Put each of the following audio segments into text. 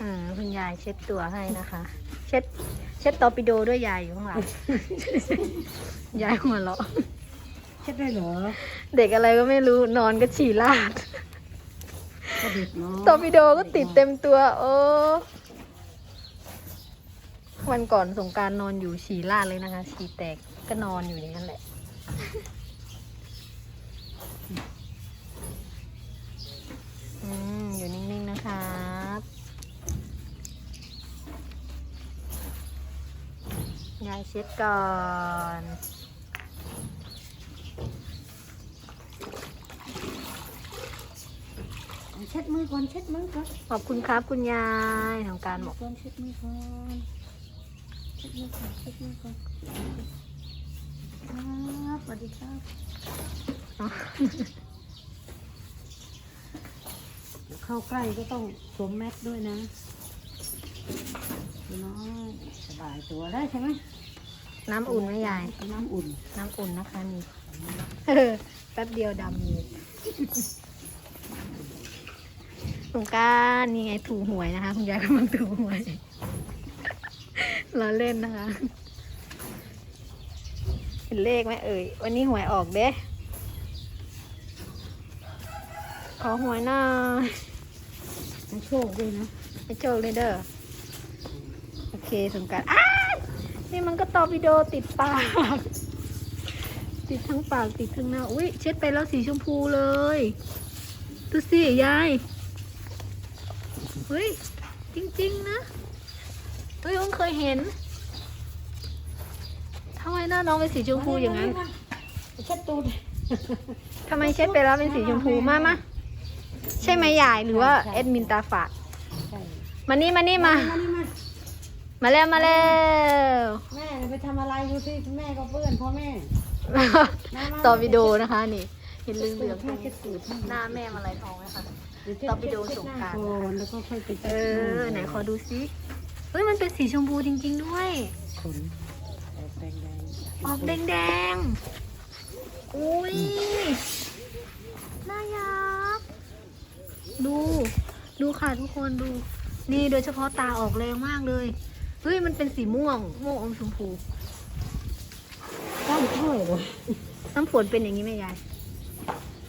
อ่าคุณยายเช็ดตัวให้นะคะ เช็ด เช็ดตอร์ปิโดด้วยยายอยู่ข้างหลัง ยายหัวเราะ เช็ดได้เหรอเด็กอะไรก็ไม่รู้นอนก็ฉี่ลาด ก็เด็กเนาะตอร์ปิโดก็ติดเต็มตัว โอ้วันก่อนสงกรารนอนอยู่ฉี่ลาดเลยนะคะ ฉี่แตกก็นอนอยู่อย่างนั้นแหละ อืมอยู่นิ่งๆนะ ครับยายเช็ดก่อนเช็ดมือก่อนเช็ดมือก่อนขอบคุณครับคุณยายของการบอกก่อนเช็ดมือก่อนเช็ดมือก่อนเช็ดมือก่อนครับสวัสดีครับ เข้าใกล้ก็ต้องสวมแมสด้วยนะดูน้อยสบายตัวได้ใช่ไหมน้ำอุ่นไหมยาย น้ำอุ่น น้ำอุ่นนะคะนี่ แป๊บเดียวดำเลยสงกรารนี่ไงถูหวยนะคะ คุณยายกำลังถูหวยเราเล่นนะคะ เห็นเลขไหมเอ่ย วันนี้หวยออกเด้ ขอหวยหน่อยให้โชคด้วยนะให้โชคเลยเด้อโอเคสงกรารอ้านี่มันก็ตอร์ปิโดติดปาก ติดทั้งปากติดทั้งหน้าอุ้ยเช็ดไปแล้วสีชมพูเลยดูสิยายเฮ้ยจริง ๆ นะเฮ้ยผมเคยเห็นทำไมหน้าน้องเป็นสีชมพูอย่างนั้นเช็ดตูดทำไมเช็ดไปแล้วเป็นสีชมพูมามา ใช่ไหมยายหรือว่าใช่เอ็ดมินตาฝาดใช่มามานี่มานี่มานี่มามาแล้วมาแล้ว แม่ไปทำอะไรดูสิแม่ก็เพื่อนพ่อแม่ต่อวิดีโอนะคะนี่เห็นเลืเหลือองงๆตรงเช็ดตูดให้หน้าแม่มาลายทองไหมคะเช็ต่อวิดีโอสงกรานต์เช็ดหน้ก่อนแล้วก็ค่อยไปเอช็ดอไหนขอดูซิเฮ้ยมันเป็นสีชมพูจริง ๆ ด้วย ขนออกแดงออกแดงๆ อุ้ย น่ายัก ดู ดูค่ะทุกคนดู นี่โดยเฉพาะตาออกแรงมากเลย เฮ้ย มันเป็นสีม่วง ม่วงอมชมพูๆก้านถ้วยเลยน้ำฝนเป็นอย่างนี้ไหมยาย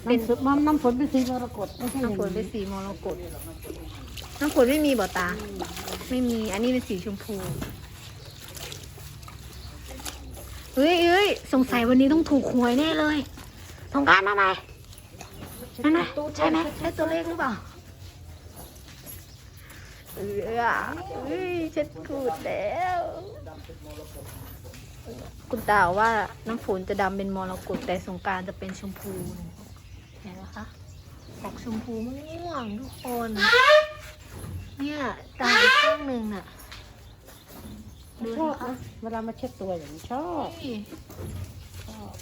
เป็นน้ำน้ำฝนเป็นสีมรกตไม่ใช่อย่างน้ำฝนเป็นสีมรกตน้ำฝนไม่มีบ่อตา ไม่มี อันนี้เป็นสีชมพูเฮ้ยเฮ้ยสงสัยวันนี้ต้องถูกหวยแน่เลยสงกรารมาไหม นั่นนะใช่ไหมใช่ตัวเลขหรือเปล่าเออเฮ้ยเช็ดขูดแล้ว คุณตาว่าน้ำฝนจะดำเป็นมรกตแต่สงกรารจะเป็นชมพูเห็นไหมคะออกชมพูม่วงๆทุกคน เนี่ยตาอีกข้างหนึ่งน่ะดูชอบนะคะนะเวลามาเช็ดตัวอย่างนี้ชอบเฮ้ย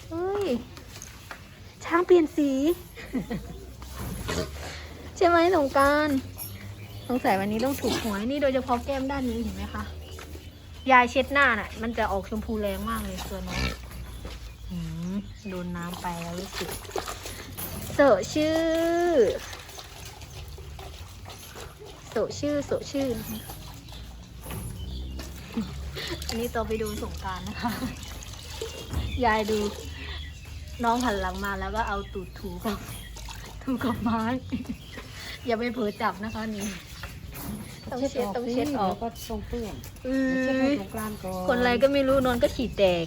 เฮ้ย ช้างเปลี่ยนสี ใช่ไหมสงการสงสัยวันนี้ต้องถูกหวยนี่โดยเฉพาะแก้มด้านนี้เห็นไหมคะ ยายเช็ดหน้าน่ะ มันจะออกชมพูแรงมากเลยตัวน้องโดนน้ำไปแล้วรู้สึกโสชื่อโสชื่อโสชื่ออันนี้ต่อไปดูสงการนะคะ ยายดู น้องหันหลังมาแล้วก็เอาตูดถูกับถูกับไม้ อย่าไปเผลอจับนะคะนี่ ต้องเช็ดต้องเช็ดออก แล้วก็ทรงเปื้อนอืเช็ดให้อสงกรานต์ก่อนคนอะไรก็ไม่รู้นอนก็ฉี่แตก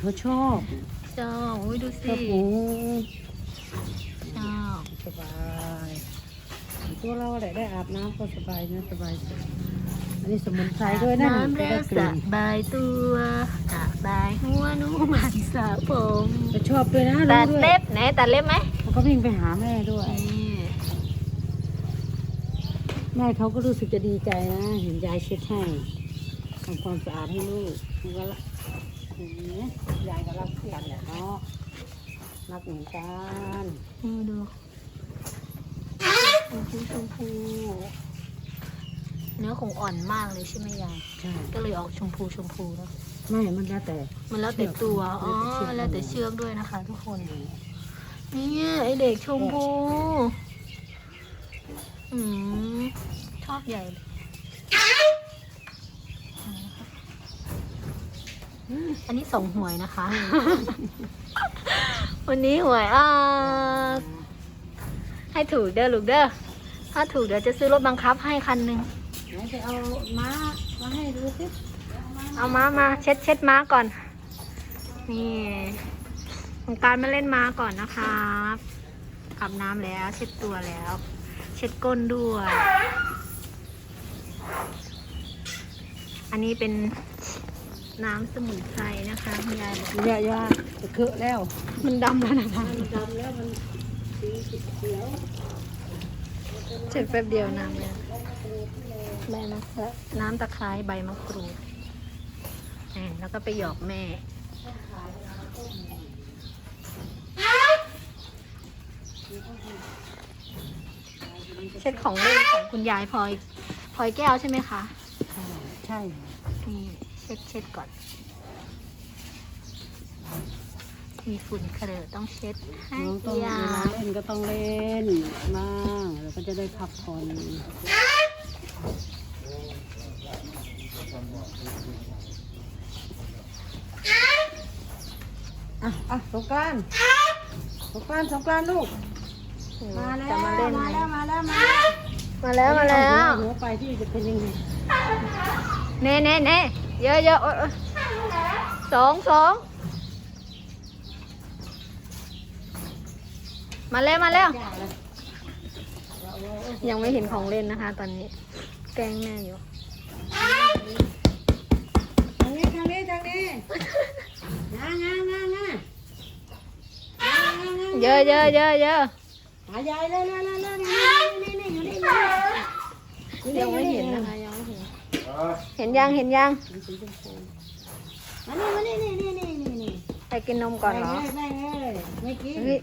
เขาชอบเจ้าอุ้ยดูชสิอบหมูเจ้าสบายตัวเราแหละได้อาบน้ำก็สบายนะสบายตัวอันนี้สมุนไพรด้วยนะน้ำจะแล้ได้วกสลิ่นบายตัวส บายหัวหนูมันสระผมจะชอบด้วยนะตัดรู้ด้วยเล็บไหนตัดเล็บไหมเขาก็วิ่งไปหาแม่ด้วย นี่แม่เขาก็รู้สึกจะดีใจนะ เห็นยายเช็ดให้ทำความสะอาดให้ลูกมันก็ละเห็นไหมยายก็รักเพื่อนแหละเนาะรักเหมือนกันนี่ดูชมพูชมพูเนื้อคงอ่อนมากเลยใช่ไหมยาย ใช่ก็เลยออกชมพูชมพูแล้ว ไม่ มันแล้วแต่ มันแล้วแต่ตัว อ๋อ แล้วแต่เชือกด้วยนะคะ ทุกคน นี่ไอเด็กชมพู อืมชอบใหญ่อันนี้ส่งหวยนะคะ วันนี้หวยอ่าให้ถูกเด้อลูกเด้อ ถ้าถูกเดี๋ยวจะซื้อรถบังคับให้คันหนึ่งไหนไปเอาม้ามาให้ดูสิ เอาม้ามาเช็ดเช็ดม้าก่อน นี่ของการมาเล่นม้าก่อนนะครับอาบน้ำแล้ว เช็ดตัวแล้ว เช็ดก้นด้วย อันนี้เป็นน้ำสมุนไพรนะคะคุณยายบอกอย่าอย่าจะเคอะแล้ว มันดำแล้วนะคะ มันดำแล้วมันสีเขียวเช็ดแป๊บเดียวน้ำแล้วใบมะกรูดน้ำตะไคร้ใบมะกรูดอ่า แล้วก็ไปหยอกแม่เช็ดของเล่นของคุณยายพลอยพลอยแก้วใช่ไหมคะ ใช่ นี่เช็ดเช็ดก่อน มีฝุ่นเครอต้องเช็ดให้น้องต้องเวยาลาเล่นก็ต้องเล่นบ้างแล้วก็จะได้พักผ่อน อะอะสงกรานต์สงกรานต์สงกรานต์ลูก มาแล้ว จะมาเล่นไหมมาแล้ว มาแล้วมามาแล้วมาแล้วหัวไปที่จะเป็นยังไงเน่เน่เน่เยอะเยอะโอ๊ยโอ๊ยสองสองมาแล้วมาแล้วยังไม่เห็นของเล่นนะคะ ตอนนี้ แกล้งแม่อยู่ ทางนี้ทางนี้ทางนี้งางางางา เยอะเยอะเยอะเยอะหายายเลยเลยเลยเลยนี่นี่นี่อยู่นี่อยู่นี่ยังไม่เห็นนะคะยังไม่เห็นเห็นยังเห็นยังสีชมพูมานี่มานี่นี่นี่นี่นี่นี่ไปกินนมก่อนเหรอแม่เอ้ยไม่กินเฮ้ย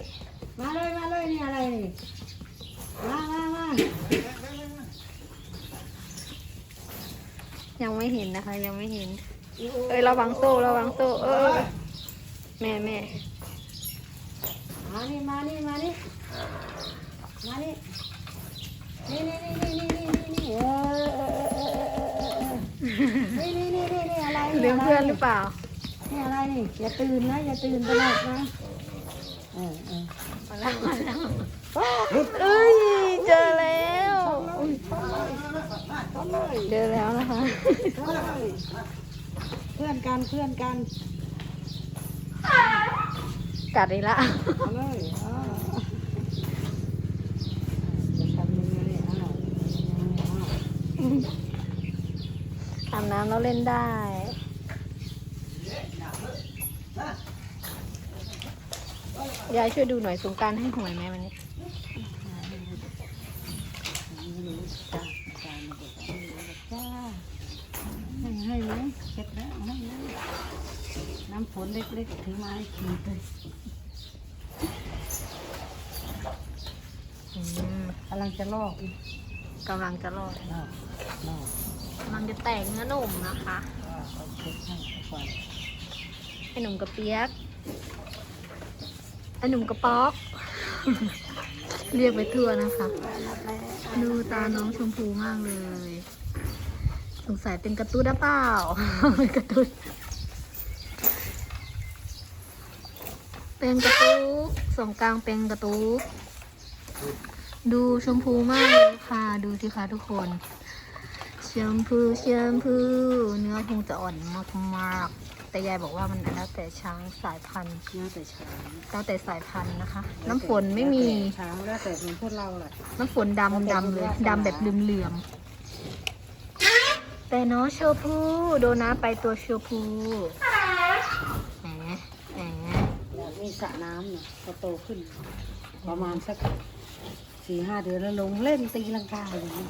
มาเลยมาเลยนี่อะไรนี่มามามายังไม่เห็นนะคะ ยังไม่เห็นเอ้ยระวังโซ่ระวังโซ่เออแม่แม่ มานี่มานี่มานี่มานี่นี่นี่นี่นี่นี่นี่นี่เออเออเออเออนี่นี่นี่นี่นี่อะไรลืมเพื่อนหรือเปล่านี่อะไรนี่อย่าตื่นนะอย่าตื่นตลอดนะเออเออมาแล้วมาแล้วเอ้ยเจอแล้วเจอแล้วนะคะเพื่อนกันเพื่อนกัน กัดอีกละเอาเลยอ้าวจะทำยังไงอ้าวอ้าวอาบน้ำแล้วเล่นได้ยายช่วยดูหน่อยสงกรารให้หวยไหมวันนี้จ้าจ้าจ้าให้ให้ไหมเช็ดแล้วให้ไหมน้ำฝนเล็กๆถือไม้ขีดเลย อืม กำลังจะลอกอีกกำลังจะรอดลอกลอกกำลังจะแตกเนื้อหนุ่มนะคะอ่าเอาเช็ดให้ก่อนไอ้หนุ่มกระเปียกไอ้หนุ่มกระป๊อก เรียกไปทั่วนะคะ ดูตาน้องชมพูมากเลย สงสัยเป็นกระตุ้นหรือเปล่าเป็นกระตุ้นเป็นกระตุกสองกลางเป็นกระตุก ดูชมพูมากเลยค่ะ ดูสิคะทุกคนแชมพูแชมพูเนื้อคงจะอ่อนมากๆ แต่ยายบอกว่ามันแล้วแต่ช้างสายพันธุ์น่าแต่ช้างแล้วแต่สายพันธุ์นะคะ น้ำฝนไม่มีช้างแล้วแต่เหมือนพวกเราแหละน้ำฝนดำดำเลยดำแบบเหลื่อมๆแต่น้องโชพูโดนน้ำไปตัวโชพูแหมแหมอยากมีสระน้ำเนาะพอโตขึ้น ประมาณสัก สี่ห้าเดือนแล้วลงเล่นตีลังกาอย่างนี้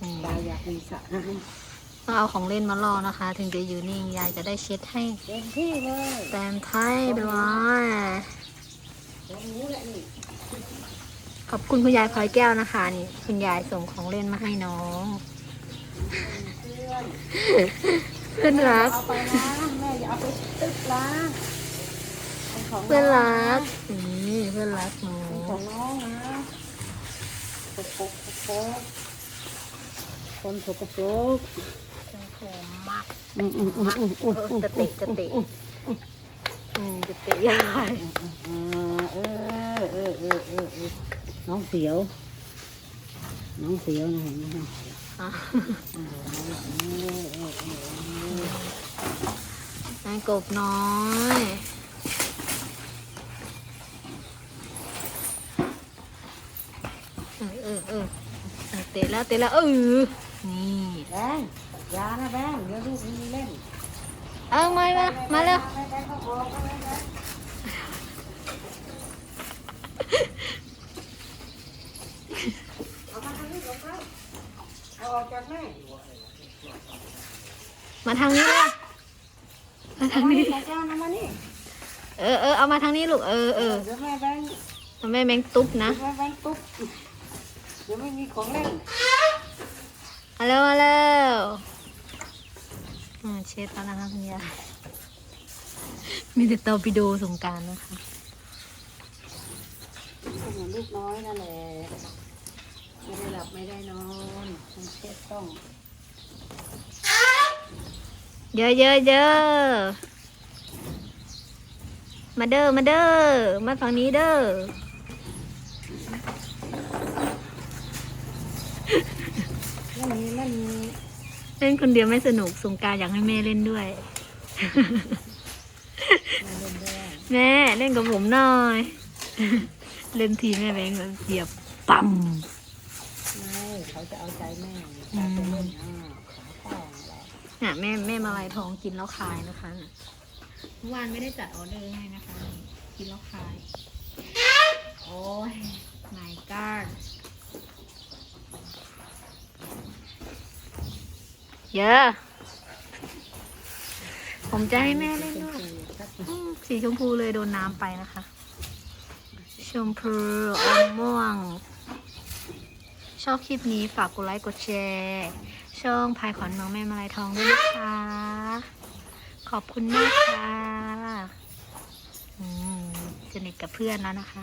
อืมยายอยากมีสระน้ต้องเอาของเล่นมาล่อนะคะ ถึงจะอยู่นิ่งยายจะได้เช็ดให้ำเต็มที่เลยแตมไทยไปเลยตรงนี้แหละนี่ขอบคุณคุณยายพลอยแก้วนะคะ นี่คุณยายส่งของเล่นมาให้น้องเพื่อนเพื่อนรักเอาไปนะแม่อย่าเอาไปตึกนะเป็นของเพื่อนงรักนะนี่เพื่อนรักหนูเป็นของน้องนะ โป๊กป๊กป๊กคนสกปรกชมพูมากอืมมอืมอืมอืมเออจะเตะจะเตะอืมจะเตะยายเออเออเออเออน้องเสียว น้องเสียวนะเห็นไหมน้องเสียวนายกบน้อย เออเออเออ เออเตะแล้วเตะแล้วเออนี่แบงค์อยานะแบงค์เดี๋ยวลูกมีเล่นเอามามามาเร็วแบงค์ก็ออกแล้วแบงค์เอามาทางนี้ลงไปเอาออกจากแม่มาทางนี้เลยมาทางนี้จัดการเอามานี่เออเออเอามาทางนี้ลูกเออเออเดี๋ยวแม่แบงค์แม่แมงตุ๊บนะเดี๋ยวแม่แบงค์ตุ๊บ เดี๋ยวไม่มีของเล่นมาเร็วมาเร็วอ่าเช็ดแล้วนะคะคุณยายมีแต่เตาปิโดสงกรารนะคะก็เหมือนลูกน้อยนั่นแหละไม่ได้หลับไม่ได้นอนมันเช็ดต้องเยอะเยอะเยอะมาเด้อมาเด้อมาฝั่งนี้เด้อ นั่นมีนั่นมี เล่นคนเดียวไม่สนุกสงกรารอยากให้แม่เล่นด้วยมาเล่นด้วย แม่เล่นกับผมหน่อย เล่นทีแม่แบงค์แบบเหยียบปั๊มไม่เขาจะเอาใจแม่เขาจะเล่นอ้าวขาข้องแหละน่ะแม่แม่มาลายทองกินแล้วคายนะคะน่ะเมื่อวานไม่ได้จัดออเดอร์ให้นะคะ กินแล้วคาย โอ้ย my god เยอะ ผมจะให้แม่เล่นด้วยอืมสีชมพูเลยโดนน้ำไปนะคะ ชมพูอมม่วง ชอบคลิปนี้ฝากกดไลค์กดแชร์ ช่องพายขวัญเมืองแม่มาลายทองด้วยนะคะ ขอบคุณมากค่ะอืมสนิทกับเพื่อนแล้วนะคะ